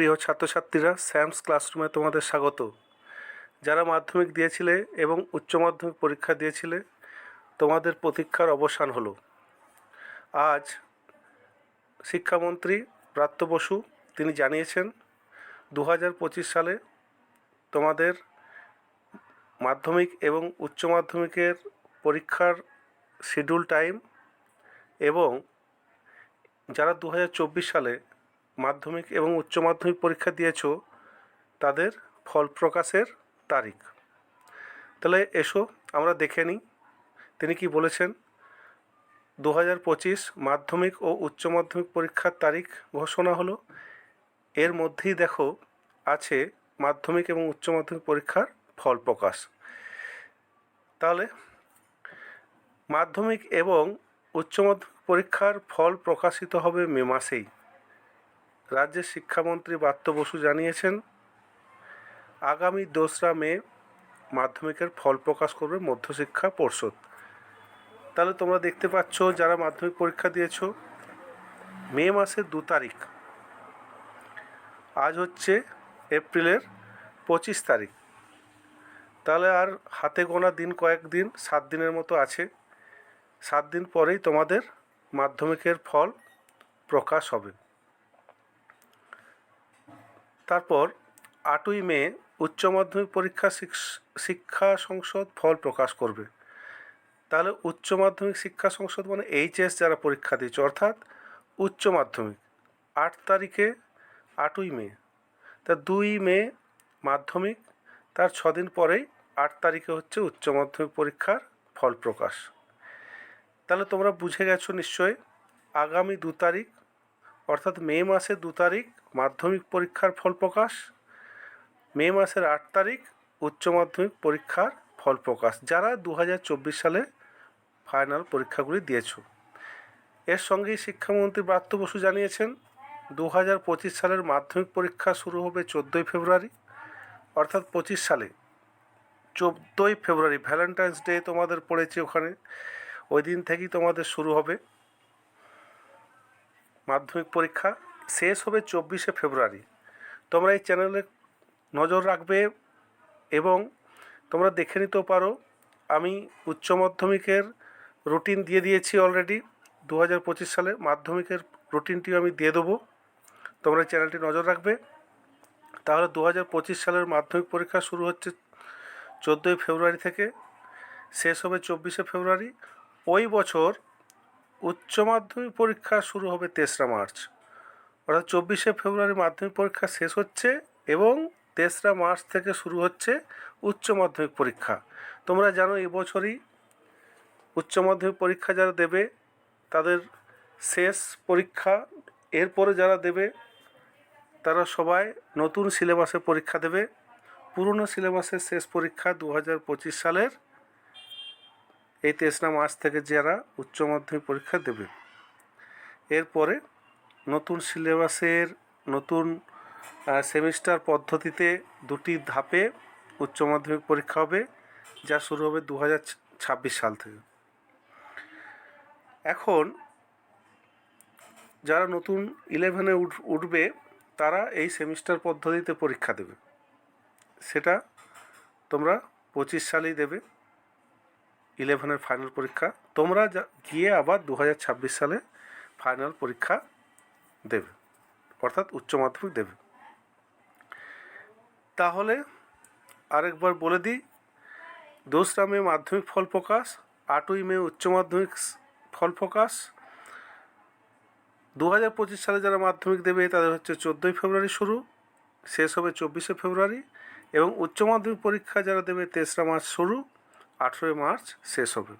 প্রিয় ছাত্রছাত্রীরা স্যামস ক্লাসরুমে তোমাদের স্বাগত। যারা মাধ্যমিক দিয়েছিলে এবং উচ্চ মাধ্যমিক পরীক্ষা দিয়েছিলে, তোমাদের প্রতীক্ষার অবসান হলো। আজ শিক্ষামন্ত্রী ব্রাত্য বসু, তিনি জানিয়েছেন দু হাজার পঁচিশ সালে তোমাদের মাধ্যমিক এবং উচ্চ মাধ্যমিকের পরীক্ষার শিডিউল টাইম এবং যারা দু হাজার চব্বিশ সালে মাধ্যমিক এবং উচ্চ মাধ্যমিক পরীক্ষা দিয়েছ, তাদের ফল প্রকাশের তারিখ। তাহলে এসো, আমরা দেখে নিই। তিনি কি বলেছেন? দু হাজার পঁচিশ মাধ্যমিক ও উচ্চ মাধ্যমিক পরীক্ষার তারিখ ঘোষণা হলো। এর মধ্যেই দেখো, আছে মাধ্যমিক এবং উচ্চ মাধ্যমিক পরীক্ষার ফল প্রকাশ। তাহলে মাধ্যমিক এবং উচ্চ মাধ্যমিক পরীক্ষার ফল প্রকাশিত হবে মে মাসেই। রাজ্যের শিক্ষামন্ত্রী বাত্য বসু জানিয়েছেন, আগামী দোসরা মে মাধ্যমিকের ফল প্রকাশ করবে মধ্যশিক্ষা পর্ষদ। তাহলে তোমরা দেখতে পাচ্ছ যারা মাধ্যমিক পরীক্ষা দিয়েছ, মে মাসের দু তারিখ, আজ হচ্ছে এপ্রিলের পঁচিশ তারিখ। তাহলে আর হাতে গোনা দিন কয়েকদিন সাত দিনের মতো আছে। সাত দিন পরেই তোমাদের মাধ্যমিকের ফল প্রকাশ হবে। তারপর আটই মে উচ্চ মাধ্যমিক পরীক্ষা শিক্ষা সংসদ ফল প্রকাশ করবে। তাহলে উচ্চ মাধ্যমিক শিক্ষা সংসদ মানে এইচএস যারা পরীক্ষা দিয়েছে, অর্থাৎ উচ্চ মাধ্যমিক। আট তারিখে আটই মে। তা দুই মে মাধ্যমিক, তার ছদিন পরেই আট তারিখে হচ্ছে উচ্চ মাধ্যমিক পরীক্ষার ফল প্রকাশ। তাহলে তোমরা বুঝে গেছো নিশ্চয়ই, আগামী দু তারিখ অর্থাৎ মে মাসের দু তারিখ মাধ্যমিক পরীক্ষার ফল প্রকাশ, মে মাসের আট তারিখ উচ্চ মাধ্যমিক পরীক্ষার ফল প্রকাশ। যারা দু হাজার চব্বিশ সালে ফাইনাল পরীক্ষাগুলি দিয়েছ। এর সঙ্গেই শিক্ষামন্ত্রী ব্রাত্য বসু জানিয়েছেন দু হাজার পঁচিশ সালের মাধ্যমিক পরীক্ষা শুরু হবে চোদ্দোই ফেব্রুয়ারি। অর্থাৎ পঁচিশ সালে, চোদ্দোই ফেব্রুয়ারি ভ্যালেন্টাইন্স ডে তোমাদের পড়েছে ওখানে। ওই দিন থেকেই তোমাদের শুরু হবে। মাধ্যমিক পরীক্ষা শেষ হবে চব্বিশে ফেব্রুয়ারি। তোমরা এই চ্যানেলে নজর রাখবে এবং তোমরা দেখে নিতেও পারো। আমি উচ্চ মাধ্যমিকের রুটিন দিয়ে দিয়েছি অলরেডি দু হাজার পঁচিশ সালে মাধ্যমিকের রুটিনটিও আমি দিয়ে দেবো। তোমরা চ্যানেলটি নজর রাখবে। তাহলে দু হাজার পঁচিশ সালের মাধ্যমিক পরীক্ষা শুরু হচ্ছে চোদ্দোই ফেব্রুয়ারি থেকে। শেষ হবে চব্বিশে ফেব্রুয়ারি। ওই বছর উচ্চ মাধ্যমিক পরীক্ষা শুরু হবে তেসরা মার্চ। অর্থাৎ চব্বিশে ফেব্রুয়ারি মাধ্যমিক পরীক্ষা শেষ হচ্ছে এবং তেসরা মার্চ থেকে শুরু হচ্ছে উচ্চ মাধ্যমিক পরীক্ষা। তোমরা জানো এবছরই উচ্চ মাধ্যমিক পরীক্ষা যারা দেবে, তাদের শেষ পরীক্ষা, এরপরে যারা দেবে, তারা সবাই নতুন সিলেবাসে পরীক্ষা দেবে। পুরনো সিলেবাসের শেষ পরীক্ষা দু হাজার পঁচিশ সালের এই তেসরা মার্চ থেকে যারা উচ্চ মাধ্যমিক পরীক্ষা দেবে। এরপরে নতুন সিলেবাসের নতুন সেমিস্টার পদ্ধতিতে দুটি ধাপে উচ্চ মাধ্যমিক পরীক্ষা হবে, যা শুরু হবে দু হাজার ছাব্বিশ সাল থেকে। এখন যারা নতুন ইলেভেনে উঠবে, তারা এই সেমিস্টার পদ্ধতিতে পরীক্ষা দেবে। সেটা তোমরা পঁচিশ সালেই দেবে। ইলেভেনের ফাইনাল পরীক্ষা। তোমরা গিয়ে আবার দু হাজার ছাব্বিশ সালে ফাইনাল পরীক্ষা দেবে। অর্থাৎ উচ্চ মাধ্যমিক দেবে। তাহলে আরেকবার বলে দিই, দোসরা মে মাধ্যমিক ফল প্রকাশ, আটই মে উচ্চ মাধ্যমিক ফল প্রকাশ। দু হাজার পঁচিশ সালে যারা মাধ্যমিক দেবে, তাদের হচ্ছে চোদ্দোই ফেব্রুয়ারি শুরু, শেষ হবে চব্বিশে ফেব্রুয়ারি। এবং উচ্চ মাধ্যমিক পরীক্ষা যারা দেবে, তেসরা মার্চ শুরু। আঠেরোই মার্চ শেষ হবে।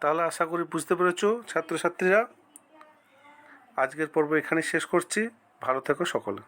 তাহলে আশা করি বুঝতে পেরেছ ছাত্রছাত্রীরা। আজকের পর্ব এখানে শেষ করছি। ভালো থেকো সকলে।